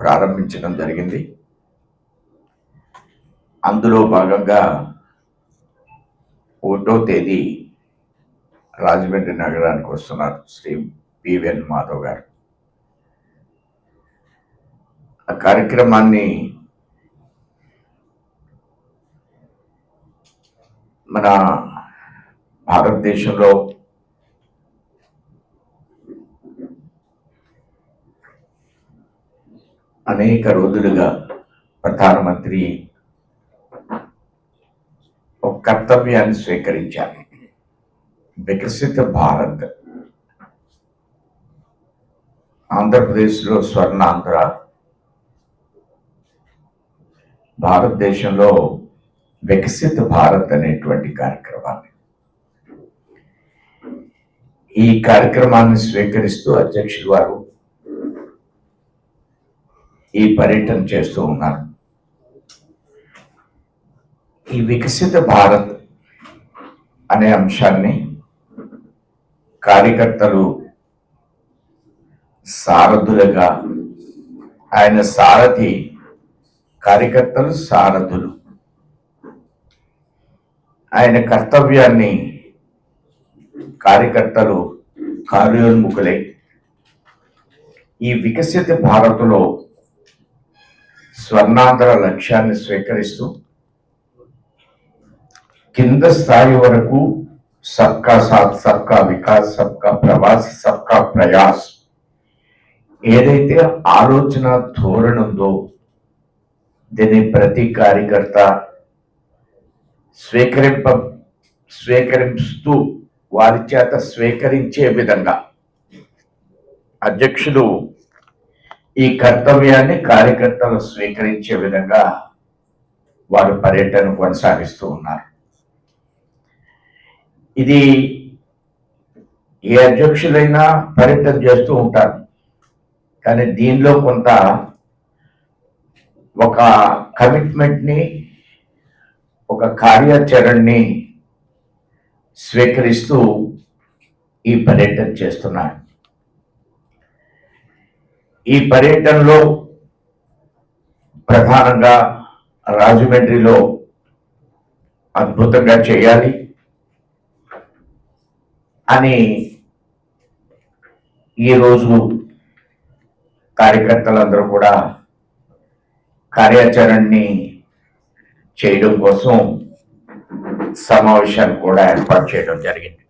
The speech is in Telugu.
ప్రారంభించడం జరిగింది. అందులో భాగంగా ఒకటో తేదీ రాజమండ్రి నగరానికి వస్తున్నారు శ్రీ పివిఎన్ మాధవ్ గారు. ఆ కార్యక్రమాన్ని మన భారతదేశంలో అనేక రోజులుగా ప్రధానమంత్రి ఒక కర్తవ్యాన్ని స్వీకరించారు. వికసిత భారత్. ఆంధ్రప్రదేశ్లో స్వర్ణాంధ్ర. భారతదేశంలో వికసిత భారత్ అనేటువంటి కార్యక్రమాన్ని. ఈ కార్యక్రమాన్ని స్వీకరిస్తూ అధ్యక్షులు వారు ఈ పర్యటన చేస్తూ ఉన్నారు. ఈ వికసిత భారత్ అనే అంశాన్ని కార్యకర్తలు సారథులుగా ఆయన సారథి కార్యకర్తలు సారథులు. ఆయన కర్తవ్యాన్ని కార్యకర్తలు కార్యోన్ముఖులై. ఈ వికసిత భారత్లో స్వర్ణాంధ్ర లక్ష్యాన్ని స్వీకరిస్తూ కింద స్థాయి వరకు సబ్కా సాత్ సబ్కా వికాస్ సబ్కా ప్రవాస్ సబ్కా ప్రయాస్. ఏదైతే ఆలోచన ధోరణి ఉందో దీన్ని ప్రతి కార్యకర్త స్వీకరింప స్వీకరిస్తూ వారి చేత స్వీకరించే విధంగా అధ్యక్షుడు ఈ కర్తవ్యాన్ని కార్యకర్తలు స్వీకరించే విధంగా వారు పర్యటన కొనసాగిస్తూ ఉన్నారు. ఇది ఏ అధ్యక్షులైనా పర్యటన చేస్తూ ఉంటారు. కానీ దీనిలో కొంత ఒక కమిట్మెంట్ని ఒక కార్యాచరణని స్వీకరిస్తూ ఈ పర్యటన చేస్తున్నారు. ఈ పర్యటనలో ప్రధానంగా రాజమండ్రిలో అద్భుతంగా చేయాలి అని ఈరోజు కార్యకర్తలందరూ కూడా కార్యాచరణని చేయడం కోసం సమావేశాన్ని కూడా ఏర్పాటు చేయడం జరిగింది.